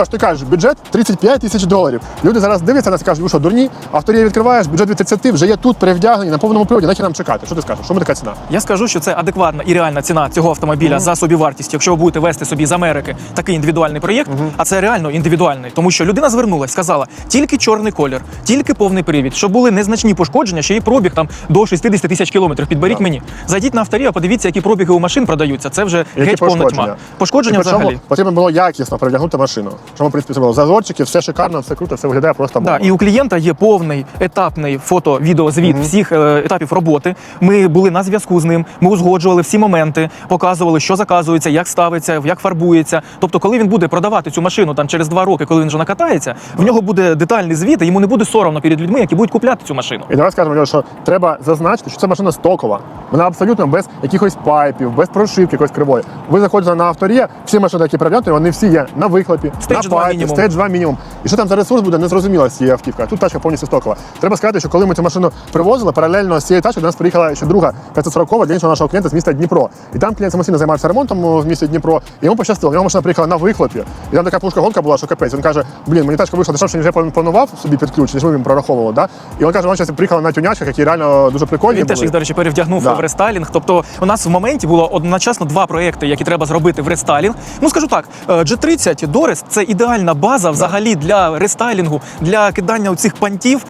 Аж ти кажеш, бюджет 35 тисяч доларів. Люди зараз дивляться на нас кажуть, ви що, дурні? Авторія відкриваєш, бюджет від 30, вже є тут, перевдягнені на повному приводі, нахер нам чекати. Що ти скажеш? Що ми така ціна? Я скажу, що це адекватна і реальна ціна цього автомобіля за собівартість, якщо ви будете вести собі з Америки такий індивідуальний проєкт, а це реально індивідуальний, тому що людина звернулась, сказала тільки чорний колір, тільки повний привід, щоб були незначні пошкодження, ще й пробіг там до 60 тисяч кілометрів. Підберіть мені. Зайдіть на авторію, подивіться, які пробіги у машин продаються. Це вже Які геть повна тьма. Пошкодження І причому взагалі. Потрібно було якісно перевдягнути машину. Чому, в принципі, було зазорчики, все шикарно, все круто, все виглядає просто Да, і у клієнта є повний етапний фото-відеозвіт всіх е, етапів роботи. Ми були на зв'язку з ним. Ми узгоджували всі моменти, показували, що заказується, як ставиться, як фарбується. Тобто, коли він буде продавати цю машину там через два роки, коли він вже накатається, в нього буде детальний звіт, і йому не буде соромно перед людьми, які будуть купляти цю машину. І давай скажемо, що треба зазначити, що це машина стокова. Вона абсолютно без якихось пайпів, без прошивки якоїсь кривої. Ви заходите на авторія, всі машини, які перевдягнуті, вони всі є на вихлопі, Stage на 2 мінімум. стейдж 2 мінімум. І що там за ресурс буде, не зрозуміло з цієї автівки. Тут тачка повністю стокова. Треба сказати, що коли ми цю машину привозили, паралельно з цією тачкою до нас приїхала ще друга 540 для іншого нашого клієнта з міста Дніпро. І там клієнт самостійно займався ремонтом в місті Дніпро. І йому пощастило. В нього машина приїхала на вихлопі. І там така пушка гонка була, що капець. Він каже: блін, мені тачка вийшла дешевше, ніж я планував собі під ключ, ніж ми їм прораховували. Да? І він каже, вона зараз приїхала на тюнячках, які реально дуже прикольні. Він теж їх, до речі, перевдягнув Да. в рестайлінг. Тобто, у нас в моменті було одночасно два проекти, які треба зробити в рестайлінг. Ну скажу так, е, G30 Doris – це ідеальна база взагалі для рестайлінгу, для кидання оцих пантів.